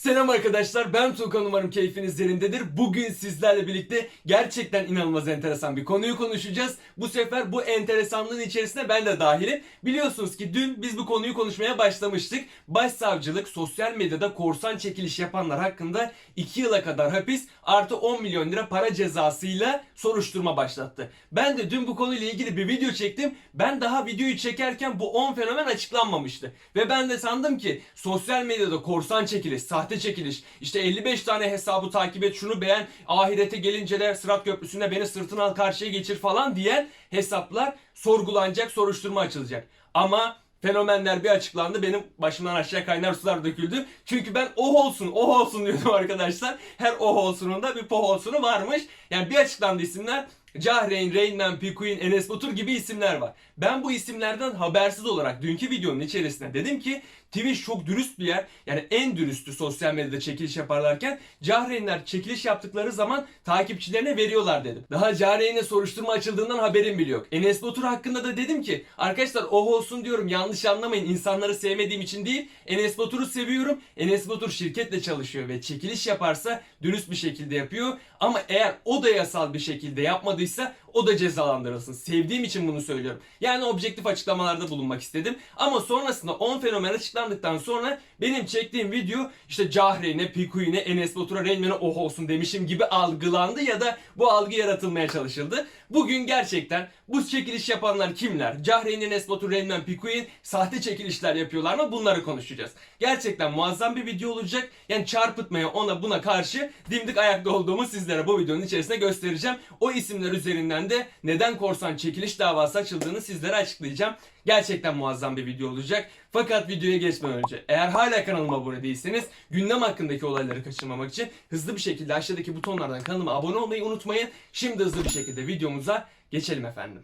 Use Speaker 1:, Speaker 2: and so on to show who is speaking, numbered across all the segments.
Speaker 1: Selam arkadaşlar ben Tuğkan umarım keyfiniz yerindedir. Bugün sizlerle birlikte gerçekten inanılmaz enteresan bir konuyu konuşacağız. Bu sefer bu enteresanlığın içerisine ben de dahilim. Biliyorsunuz ki dün biz bu konuyu konuşmaya başlamıştık. Başsavcılık sosyal medyada korsan çekiliş yapanlar hakkında 2 yıla kadar hapis artı 10 milyon lira para cezasıyla soruşturma başlattı. Ben de dün bu konuyla ilgili bir video çektim. Ben daha videoyu çekerken bu 10 fenomen açıklanmamıştı. Ve ben de sandım ki sosyal medyada korsan çekiliş, sahte çekiliş, işte 55 tane hesabı takip et, şunu beğen, ahirete gelince de Sırat Köprüsü'nde beni sırtına karşıya geçir falan diyen hesaplar sorgulanacak, soruşturma açılacak. Ama fenomenler bir açıklandı. Benim başımdan aşağı kaynar sular döküldü. Çünkü ben oh olsun, oh olsun diyordum arkadaşlar. Her oh olsunun da bir poh olsunu varmış. Yani bir açıklandı isimler. Cahreyn, Rainman, Pikuin, Enes Batur gibi isimler var. Ben bu isimlerden habersiz olarak dünkü videonun içerisinde dedim ki Twitch çok dürüst bir yer. Yani en dürüstü sosyal medyada çekiliş yaparlarken Cahreynler çekiliş yaptıkları zaman takipçilerine veriyorlar dedim. Daha Cahreyn'e soruşturma açıldığından haberim bile yok. Enes Batur hakkında da dedim ki arkadaşlar oh olsun diyorum yanlış anlamayın insanları sevmediğim için değil. Enes Batur'u seviyorum. Enes Batur şirketle çalışıyor ve çekiliş yaparsa dürüst bir şekilde yapıyor. Ama eğer o da yasal bir şekilde yapmadıysa o da cezalandırılsın. Sevdiğim için bunu söylüyorum. Yani objektif açıklamalarda bulunmak istedim. Ama sonrasında 10 fenomen açıklandıktan sonra benim çektiğim video işte Cahreyn'e, Pikuin'e, Enes Batur'a, Reynmen'e oh olsun demişim gibi algılandı ya da bu algı yaratılmaya çalışıldı. Bugün gerçekten bu çekiliş yapanlar kimler? Cahreyn, Enes Batur, Reynmen, Pikuin sahte çekilişler yapıyorlar mı? Bunları konuşacağız. Gerçekten muazzam bir video olacak. Yani çarpıtmaya ona buna karşı dimdik ayakta olduğumu sizlere bu videonun içerisinde göstereceğim. O isimler üzerinden de neden korsan çekiliş davası açıldığını sizlere açıklayacağım. Gerçekten muazzam bir video olacak. Fakat videoya geçmeden önce eğer hala kanalıma abone değilseniz gündem hakkındaki olayları kaçırmamak için hızlı bir şekilde aşağıdaki butonlardan kanalıma abone olmayı unutmayın. Şimdi hızlı bir şekilde videomuza geçelim efendim.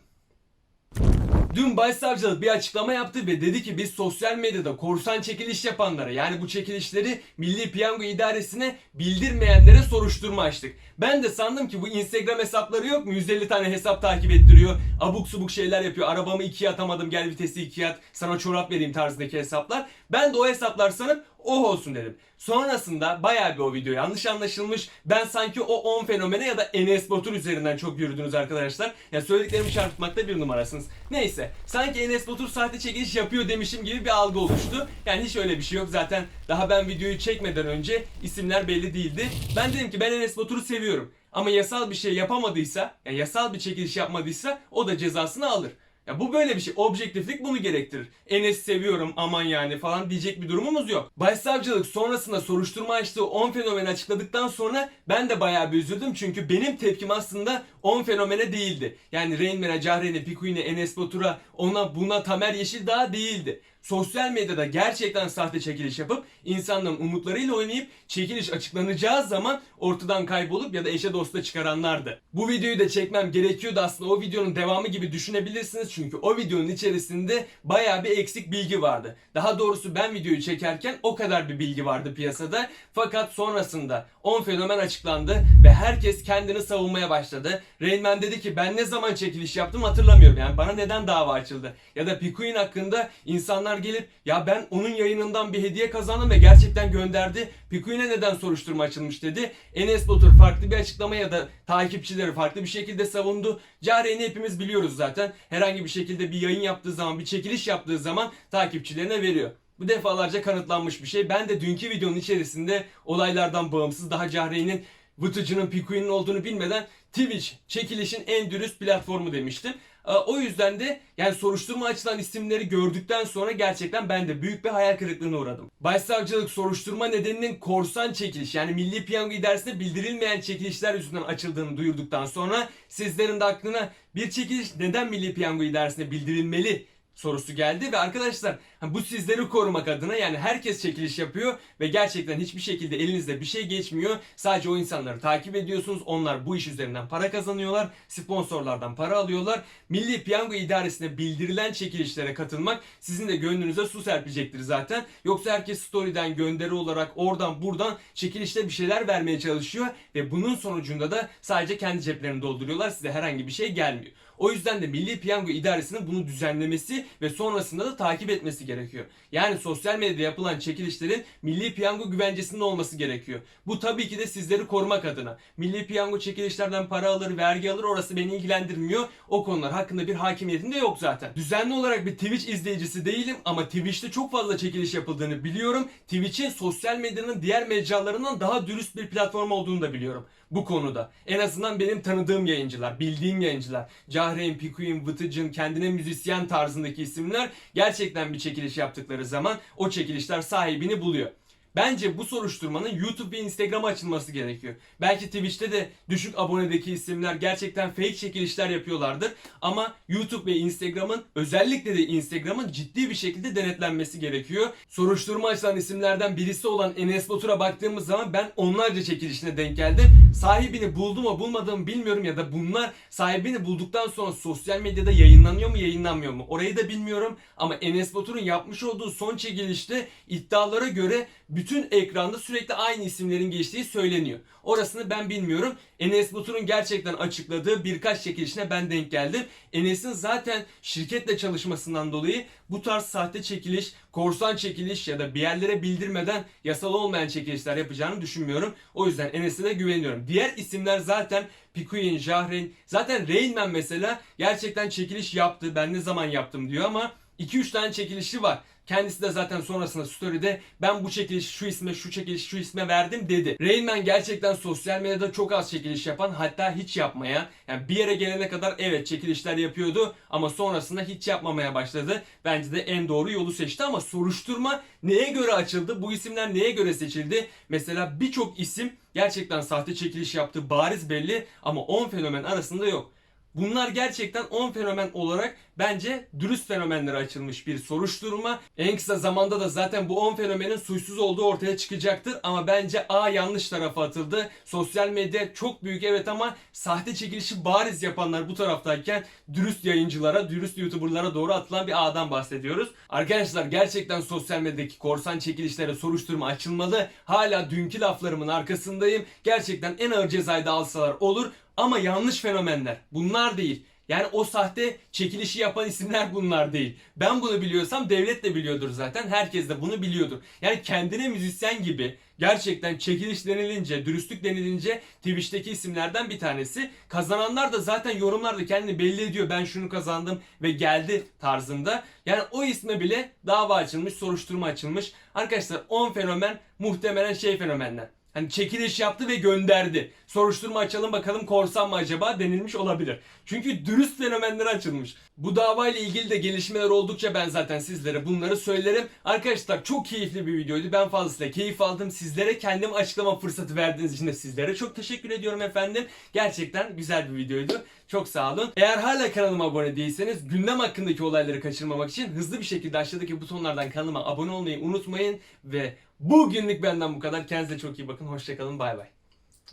Speaker 1: Dün başsavcılık bir açıklama yaptı ve dedi ki biz sosyal medyada korsan çekiliş yapanlara yani bu çekilişleri Milli Piyango İdaresi'ne bildirmeyenlere soruşturma açtık. Ben de sandım ki bu Instagram hesapları yok mu? 150 tane hesap takip ettiriyor. Abuk subuk şeyler yapıyor. Arabamı ikiye atamadım gel vitesi ikiye at. Sana çorap vereyim tarzındaki hesaplar. Ben de o hesaplar sanıp oh olsun dedim. Sonrasında bayağı bir o video yanlış anlaşılmış. Ben sanki o 10 fenomene ya da Enes Batur üzerinden çok yürüdünüz arkadaşlar. Ya söylediklerimi çarpıtmakta bir numarasınız. Neyse sanki Enes Batur sahte çekiliş yapıyor demişim gibi bir algı oluştu. Yani hiç öyle bir şey yok. Zaten daha ben videoyu çekmeden önce isimler belli değildi. Ben dedim ki ben Enes Batur'u seviyorum. Ama yasal bir şey yapamadıysa, yani yasal bir çekiliş yapmadıysa o da cezasını alır. Ya bu böyle bir şey. Objektiflik bunu gerektirir. Enes seviyorum aman yani falan diyecek bir durumumuz yok. Başsavcılık sonrasında soruşturma açtığı 10 fenomeni açıkladıktan sonra ben de bayağı bir üzüldüm. Çünkü benim tepkim aslında 10 fenomene değildi. Yani Rain Man'e, Cahreyn'e, Pikuin'e, Enes Batur'a, ona buna Tamer Yeşildağ değildi. Sosyal medyada gerçekten sahte çekiliş yapıp insanların umutlarıyla oynayıp çekiliş açıklanacağı zaman ortadan kaybolup ya da eşe dosta çıkaranlardı. Bu videoyu da çekmem gerekiyordu aslında o videonun devamı gibi düşünebilirsiniz çünkü o videonun içerisinde baya bir eksik bilgi vardı. Daha doğrusu ben videoyu çekerken o kadar bir bilgi vardı piyasada fakat sonrasında 10 fenomen açıklandı ve herkes kendini savunmaya başladı. Rainman dedi ki ben ne zaman çekiliş yaptım hatırlamıyorum yani bana neden dava açıldı ya da Pikuin hakkında insanlar gelip ya ben onun yayınından bir hediye kazandım ve gerçekten gönderdi. Pikuin'e neden soruşturma açılmış dedi. Enes Batur farklı bir açıklama ya da takipçileri farklı bir şekilde savundu. Cahreyn'i hepimiz biliyoruz zaten. Herhangi bir şekilde bir yayın yaptığı zaman, bir çekiliş yaptığı zaman takipçilerine veriyor. Bu defalarca kanıtlanmış bir şey. Ben de dünkü videonun içerisinde olaylardan bağımsız daha Cahreyn'in Vıtıcı'nın Pikuin'in olduğunu bilmeden Twitch çekilişin en dürüst platformu demiştim. Ee, O yüzden de yani soruşturma açılan isimleri gördükten sonra gerçekten ben de büyük bir hayal kırıklığına uğradım. Başsavcılık soruşturma nedeninin korsan çekiliş yani Milli Piyango İdaresi'ne bildirilmeyen çekilişler yüzünden açıldığını duyurduktan sonra sizlerin de aklına bir çekiliş neden Milli Piyango İdaresi'ne bildirilmeli sorusu geldi ve arkadaşlar bu sizleri korumak adına yani herkes çekiliş yapıyor ve gerçekten hiçbir şekilde elinizde bir şey geçmiyor. Sadece o insanları takip ediyorsunuz. Onlar bu iş üzerinden para kazanıyorlar. Sponsorlardan para alıyorlar. Milli Piyango İdaresi'ne bildirilen çekilişlere katılmak sizin de gönlünüze su serpecektir zaten. Yoksa herkes story'den gönderi olarak oradan buradan çekilişte bir şeyler vermeye çalışıyor ve bunun sonucunda da sadece kendi ceplerini dolduruyorlar. Size herhangi bir şey gelmiyor. O yüzden de Milli Piyango İdaresi'nin bunu düzenlemesi ve sonrasında da takip etmesi gerekiyor. Yani sosyal medyada yapılan çekilişlerin milli piyango güvencesinde olması gerekiyor. Bu tabii ki de sizleri korumak adına. Milli piyango çekilişlerden para alır, vergi alır orası beni ilgilendirmiyor. O konular hakkında bir hakimiyetim de yok zaten. Düzenli olarak bir Twitch izleyicisi değilim ama Twitch'te çok fazla çekiliş yapıldığını biliyorum. Twitch'in sosyal medyanın diğer mecralarından daha dürüst bir platform olduğunu da biliyorum bu konuda. En azından benim tanıdığım yayıncılar, bildiğim yayıncılar. Cahreyn, Pikuyun, Vıtıcın, kendine müzisyen tarzındaki isimler gerçekten bir çekiliş yaptıkları zaman o çekilişler sahibini buluyor. Bence bu soruşturmanın YouTube ve Instagram'a açılması gerekiyor. Belki Twitch'te de düşük abonedeki isimler gerçekten fake çekilişler yapıyorlardır. Ama YouTube ve Instagram'ın özellikle de Instagram'ın ciddi bir şekilde denetlenmesi gerekiyor. Soruşturma açılan isimlerden birisi olan Enes Batur'a baktığımız zaman ben onlarca çekilişine denk geldim. Sahibini buldu mu bulmadı mı bilmiyorum ya da bunlar sahibini bulduktan sonra sosyal medyada yayınlanıyor mu yayınlanmıyor mu orayı da bilmiyorum. Ama Enes Batur'un yapmış olduğu son çekilişte iddialara göre bütün ekranda sürekli aynı isimlerin geçtiği söyleniyor. Orasını ben bilmiyorum. Enes Batur'un gerçekten açıkladığı birkaç çekilişine ben denk geldim. Enes'in zaten şirketle çalışmasından dolayı bu tarz sahte çekiliş, korsan çekiliş ya da bir yerlere bildirmeden yasal olmayan çekilişler yapacağını düşünmüyorum. O yüzden Enes'e de güveniyorum. Diğer isimler zaten Pikuyin, Jahreyn, zaten Rainman mesela gerçekten çekiliş yaptı. Ben ne zaman yaptım diyor ama 2-3 tane çekilişi var. Kendisi de zaten sonrasında story'de ben bu çekiliş şu isme şu çekiliş şu isme verdim dedi. Rain Man gerçekten sosyal medyada çok az çekiliş yapan hatta hiç yapmaya yani bir yere gelene kadar evet çekilişler yapıyordu ama sonrasında hiç yapmamaya başladı. Bence de en doğru yolu seçti ama soruşturma neye göre açıldı? Bu isimler neye göre seçildi? Mesela birçok isim gerçekten sahte çekiliş yaptığı bariz belli ama 10 fenomen arasında yok. Bunlar gerçekten 10 fenomen olarak bence dürüst fenomenlere açılmış bir soruşturma. En kısa zamanda da zaten bu 10 fenomenin suçsuz olduğu ortaya çıkacaktır. Ama bence A yanlış tarafa atıldı. Sosyal medya çok büyük evet ama sahte çekilişi bariz yapanlar bu taraftayken dürüst yayıncılara, dürüst YouTuber'lara doğru atılan bir A'dan bahsediyoruz. Arkadaşlar gerçekten sosyal medyadaki korsan çekilişlere soruşturma açılmalı. Hala dünkü laflarımın arkasındayım. Gerçekten en ağır cezayı da alsalar olur. Ama yanlış fenomenler. Bunlar değil. Yani o sahte çekilişi yapan isimler bunlar değil. Ben bunu biliyorsam devlet de biliyordur zaten. Herkes de bunu biliyordur. Yani kendine müzisyen gibi gerçekten çekiliş denilince, dürüstlük denilince Twitch'teki isimlerden bir tanesi. Kazananlar da zaten yorumlarda kendini belli ediyor. Ben şunu kazandım ve geldi tarzında. Yani o isme bile dava açılmış, soruşturma açılmış. Arkadaşlar 10 fenomen muhtemelen şey fenomenler. Hani çekiliş yaptı ve gönderdi. Soruşturma açalım bakalım korsan mı acaba denilmiş olabilir. Çünkü dürüst fenomenler açılmış. Bu davayla ilgili de gelişmeler oldukça ben zaten sizlere bunları söylerim. Arkadaşlar çok keyifli bir videoydu. Ben fazlasıyla keyif aldım. Sizlere kendim açıklama fırsatı verdiğiniz için de sizlere çok teşekkür ediyorum efendim. Gerçekten güzel bir videoydu. Çok sağ olun. Eğer hala kanalıma abone değilseniz gündem hakkındaki olayları kaçırmamak için hızlı bir şekilde aşağıdaki butonlardan kanalıma abone olmayı unutmayın. Ve bugünlük benden bu kadar. Kendinize çok iyi bakın. Hoşçakalın. Bay bay.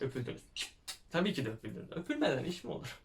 Speaker 1: Öpüldünüz. Tabii ki de öpüldünüz. Öpülmeden iş mi olur?